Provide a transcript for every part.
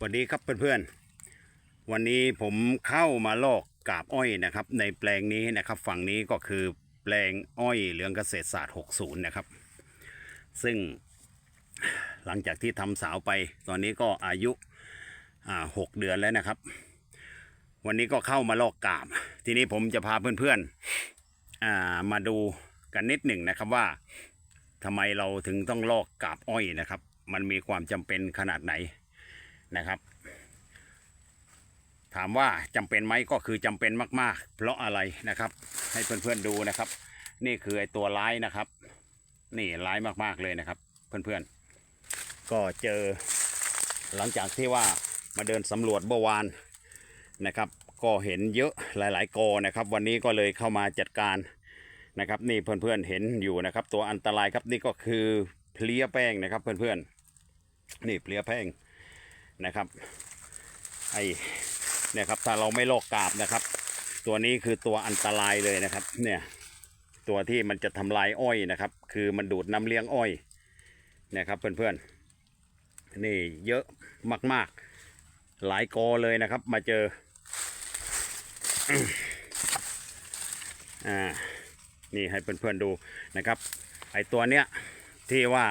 สวัสดีครับเพื่อนๆ วันนี้ผมเข้ามาลอกกาบอ้อยนะครับ ในแปลงนี้นะครับฝั่งนี้ก็คือแปลงอ้อยเหลืองเกษตรศาสตร์ 60 นะครับ ซึ่งหลังจากที่ทำสาวไป ตอนนี้ก็อายุาหกเดือนแล้วนะครับ วันนี้ก็เข้ามาลอกกาบ ทีนี้ผมจะพาเพื่อนๆอ่ามาดูกันนิดหนึ่งนะครับว่าทำไมเราถึงต้องลอกกาบอ้อยนะครับ มันมีความจำเป็นขนาดไหน นะครับ ถามว่าจำเป็นไหมก็คือจำเป็นมาก ๆ เพราะอะไรนะครับ ให้เพื่อนๆดูนะครับ นี่คือไอตัวร้ายนะครับ นี่ร้ายมากๆเลยนะครับ เพื่อนๆ ก็เจอหลังจากที่ว่ามาเดินสำรวจเมื่อวานนะครับ ก็เห็นเยอะหลาย ๆกอนะครับ วันนี้ก็เลยเข้ามาจัดการนะครับนี่เพื่อนๆเห็นอยู่นะครับ ตัวอันตรายครับนี่ก็คือเพลี้ยแป้งนะครับ เพื่อนๆนี่เพลี้ยแป้ง นะครับไอเนี่ยครับถ้าเราไม่ลอกกาบนะครับ ตัวนี้คือตัวอันตรายเลยนะครับ เนี่ยตัวที่มันจะทำลายอ้อยนะครับ คือมันดูดน้ำเลี้ยงอ้อยเนี่ยครับเพื่อนๆนี่เยอะมากๆ หลายกอเลยนะครับ มาเจออ่านี่ให้เพื่อนๆดูนะครับ ไอตัวเนี้ยที่ว่า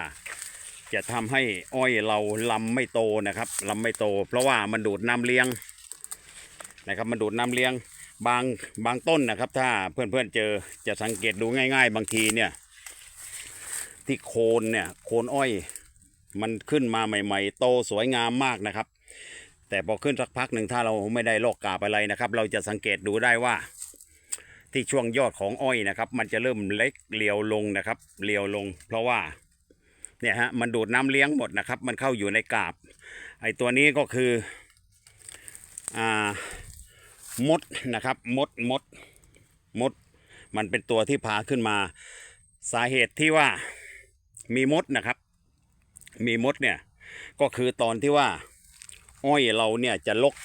จะทำให้อ้อยเราลำไม่โตนะครับลำไม่โต เพราะว่ามันดูดน้ำเลี้ยงนะครับ มันดูดน้ำเลี้ยงบางบางต้นนะครับ ถ้าเพื่อนๆเจอจะสังเกตดูง่าย ๆ บางทีเนี่ยที่โคนเนี่ยโคนอ้อย มันขึ้นมาใหม่ ๆ โตสวยงามมากนะครับ แต่พอขึ้นสักพักหนึ่งถ้าเราไม่ได้ลอกกาบอะไรนะครับ เราจะสังเกตดูได้ว่า ที่ช่วงยอดของอ้อยนะครับ มันจะเริ่มเล็กเลียวลงนะครับเลียวลง เพราะว่า เนี่ยฮะมันดูดน้ำเลี้ยงหมดนะครับ มันเข้าอยู่ในกาบ ไอตัวนี้ก็คืออ่ามดนะครับ มดมดมด มันเป็นตัวที่พาขึ้นมา สาเหตุที่ว่ามีมดนะครับ มีมดเนี่ยก็คือตอนที่ว่าอ้อยเราเนี่ยจะลก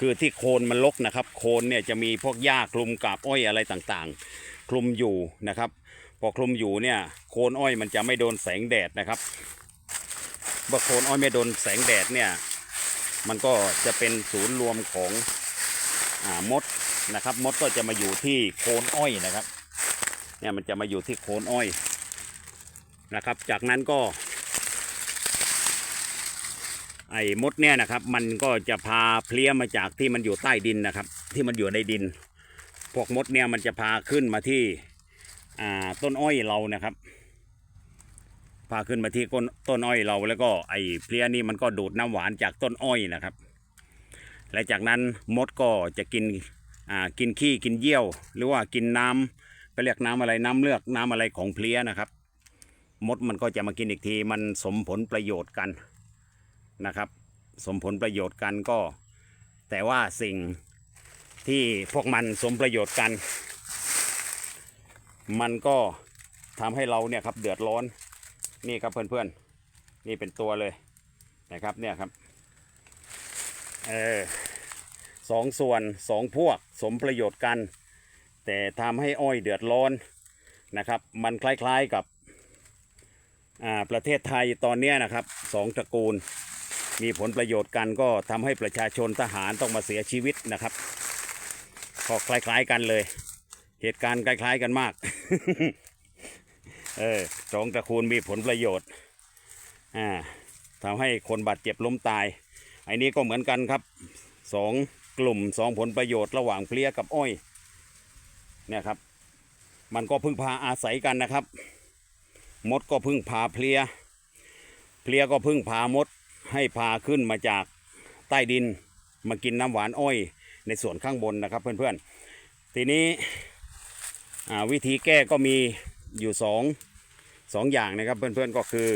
คือที่โคนมันลกนะครับ โคนเนี่ยจะมีพวกหญ้าคลุมกาบอ้อยอะไรต่างๆ คลุมอยู่นะครับ พอคลุมอยู่เนี่ยโคนอ้อยมันจะไม่โดนแสงแดดนะครับเมื่อโคนอ้อยไม่โดนแสงแดดเนี่ยมันก็จะเป็นศูนย์รวมของอมดนะครับ มดก็จะมาอยู่ที่โคนอ้อยนะครับเนี่ยมันจะมาอยู่ที่โคนอ้อยนะครับ จากนั้นก็ไอ้มดเนี่ยนะครับ มันก็จะพาเพลี้ยมาจากที่มันอยู่ใต้ดินนะครับ ที่มันอยู่ในดิน พวกมดเนี่ยมันจะพาขึ้นมาที่ อ่าต้นอ้อยเรานะครับพาขึ้นมาที่ต้นอ้อยเราแล้วก็ไอ้เพลี้ยนี่มันก็ดูดน้ำหวานจากต้นอ้อยนะครับ และจากนั้นมดก็จะกินอ่ากินขี้กินเยี่ยว หรือว่ากินน้ำไปเรียกน้ำอะไรน้ำเลือกน้ำอะไรของเพลี้ยนะครับ มดมันก็จะมากินอีกทีมันสมผลประโยชน์กันนะครับ สมผลประโยชน์กันก็ แต่ว่าสิ่งที่พวกมันสมประโยชน์กัน มันก็ทำให้เราเนี่ยครับเดือดร้อนนี่ครับเพื่อนๆ นี่เป็นตัวเลยนะครับเนี่ยครับเออสองส่วนสองพวกสมประโยชน์กัน แต่ทำให้อ้อยเดือดร้อนนะครับ มันคล้ายๆกับอ่าประเทศไทยตอนเนี้ยนะครับสองตระกูล มีผลประโยชน์กันก็ทำให้ประชาชนทหารต้องมาเสียชีวิตนะครับก็คล้ายๆกันเลย เหตุการณ์คล้ายๆกันมาก เออสองตระกูลมีผลประโยชน์ อ่าทำให้คนบาดเจ็บล้มตาย ไอ้นี้ก็เหมือนกันครับสองกลุ่มสองผลประโยชน์ระหว่างเพลี้ยกับอ้อย เนี่ยครับ มันก็พึ่งพาอาศัยกันนะครับ มดก็พึ่งพาเพลี้ย เพลี้ยก็พึ่งพามดให้พาขึ้นมาจากใต้ดิน มากินน้ำหวานอ้อย ในส่วนข้างบนนะครับเพื่อนๆ ทีนี้ วิธีแก้ก็มีอยู่สองสองอย่างนะครับเพื่อนๆก็คือ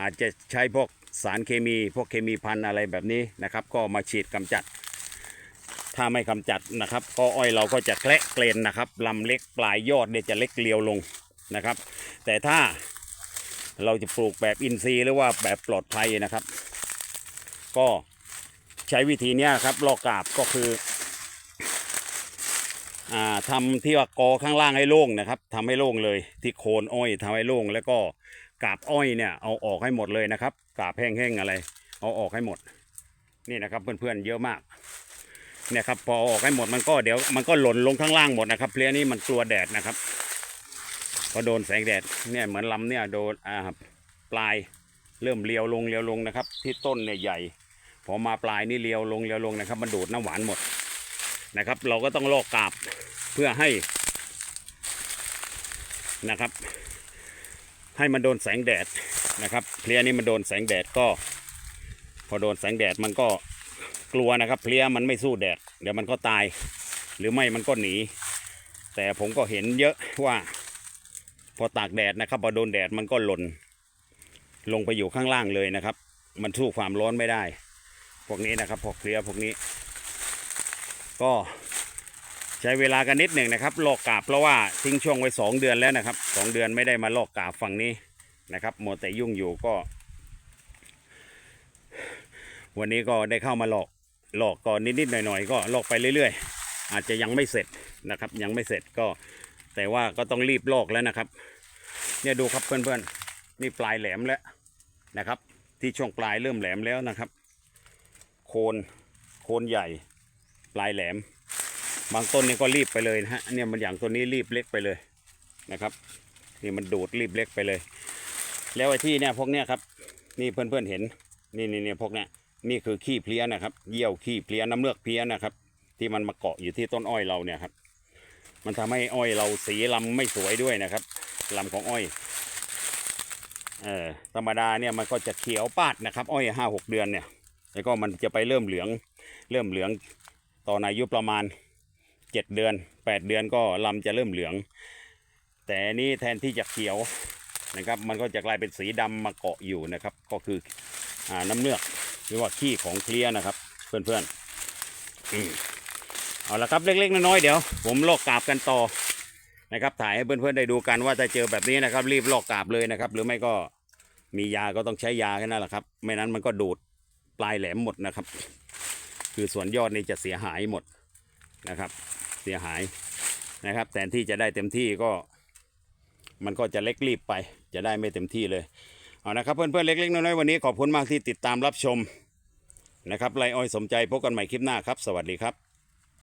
อาจจะใช้พวกสารเคมี พวกเคมีพันอะไรแบบนี้นะครับ ก็มาฉีดกำจัด ถ้าไม่กำจัดนะครับ ก็อ้อยเราก็จะแกละเกรนนะครับลำเล็กปลายยอดเนี่ยจะเล็กเกลียวลงนะครับ แต่ถ้าเราจะปลูกแบบอินทรีย์หรือว่าแบบปลอดภัยนะครับ ก็ใช้วิธีนี้ครับลอกกาบก็คือ อ่าทำที่ว่ากอข้างล่างให้โล่งนะครับทำให้โล่งเลยที่โคนอ้อยทำให้โล่งแล้วก็กาบอ้อยเนี่ยเอาออกให้หมดเลยนะครับกาบแห้งๆอะไร เอาออกให้หมด นี่นะครับเพื่อนๆเยอะมากเนี่ยครับพอออกให้หมดมันก็เดี๋ยวมันก็หล่นลงข้างล่างหมดนะครับเพลี้ยนี้มันกลัวแดดนะครับพอโดนแสงแดดเนี่ยเหมือนลำเนี่ยโดนอ่าปลายเริ่มเลียวลงเลียวลงนะครับ ที่ต้นเนี่ยใหญ่ พอมาปลายนี่เลียวลงเลียวลงนะครับ มันดูดน้ำหวานหมด นะครับ เราก็ต้องลอกกาบเพื่อให้นะครับ ให้มันโดนแสงแดดนะครับเพลี้ยนี้มันโดนแสงแดดก็ พอโดนแสงแดดมันก็กลัวนะครับเพลี้ยมันไม่สู้แดด เดี๋ยวมันก็ตาย หรือไม่มันก็หนี แต่ผมก็เห็นเยอะว่า พอตากแดดนะครับ พอโดนแดดมันก็หล่น ลงไปอยู่ข้างล่างเลยนะครับ มันสู้ความร้อนไม่ได้ พวกนี้นะครับพวกเพลี้ยพวกนี้ ก็ใช้เวลากันนิดหนึ่งนะครับลอกกาบเพราะว่าทิ้งช่วงไว้สองเดือนแล้วนะครับสองเดือนไม่ได้มาลอกกาบฝั่งนี้นะครับมัวแต่ยุ่งอยู่ก็ วันนี้ก็ได้เข้ามาลอกลอกก่อนนิดๆหน่อยๆ ก็ลอกไปเรื่อยๆ อาจจะยังไม่เสร็จนะครับ ยังไม่เสร็จก็ แต่ว่าก็ต้องรีบลอกแล้วนะครับ เนี่ยดูครับเพื่อนๆนี่ปลายแหลมแล้วนะครับ ที่ช่วงปลายเริ่มแหลมแล้วนะครับ โคนโคนใหญ่ ลายแหลม บางต้นนี่ก็รีบไปเลยนะฮะเนี่ยมันอย่างตัวนี้รีบเล็กไปเลยนะครับนี่มันดูดรีบเล็กไปเลย แล้วไอ้ที่เนี่ยพวกเนี้ยครับ นี่เพื่อนๆเห็นนี่นี่นี่พวกเนี้ยนี่คือขี้เพลี้ยนะครับเยี่ยวขี้เพลี้ยน้ำเลือกเพลี้ยนะครับ ที่มันมาเกาะอยู่ที่ต้นอ้อยเราเนี่ยครับ มันทำให้อ้อยเราสีลำไม่สวยด้วยนะครับลำของอ้อยเอ่อธรรมดาเนี่ยมันก็จะเขียวปาดนะครับ อ้อยห้าหกเดือนเนี่ยแล้วก็มันจะไปเริ่มเหลือง เริ่มเหลือง ตอนอายุประมาณเจ็ดเดือนแปดเดือนก็ลำจะเริ่มเหลือง แต่นี่แทนที่จะเขียวนะครับมันก็จะกลายเป็นสีดำมาเกาะอยู่นะครับ ก็คืออน้ำเนือกหรือว่าขี้ของเพลี้ยนะครับ เพื่อนๆอืมเอาละครับเล็กๆน้อยๆเดี๋ยว ผมลอกกาบกันต่อนะครับถ่ายให้เพื่อนๆได้ดูกันว่าถ้าเจอแบบนี้นะครับ รีบลอกกาบเลยนะครับ หรือไม่ก็มียาก็ต้องใช้ยาแค่นั้นแหละครับ ไม่นั้นมันก็ดูดปลายแหลมหมดนะครับ คือส่วนยอดนี่จะเสียหายหมดนะครับ เสียหายนะครับแทนที่จะได้เต็มที่ก็มันก็จะเล็กรีบไป จะได้ไม่เต็มที่เลยเอานะครับเพื่อนๆเล็กๆน้อยๆวันนี้ขอบคุณมากที่ติดตามรับชมนะครับไรอ้อยสมใจพบกันใหม่คลิปหน้าครับ สวัสดีครับ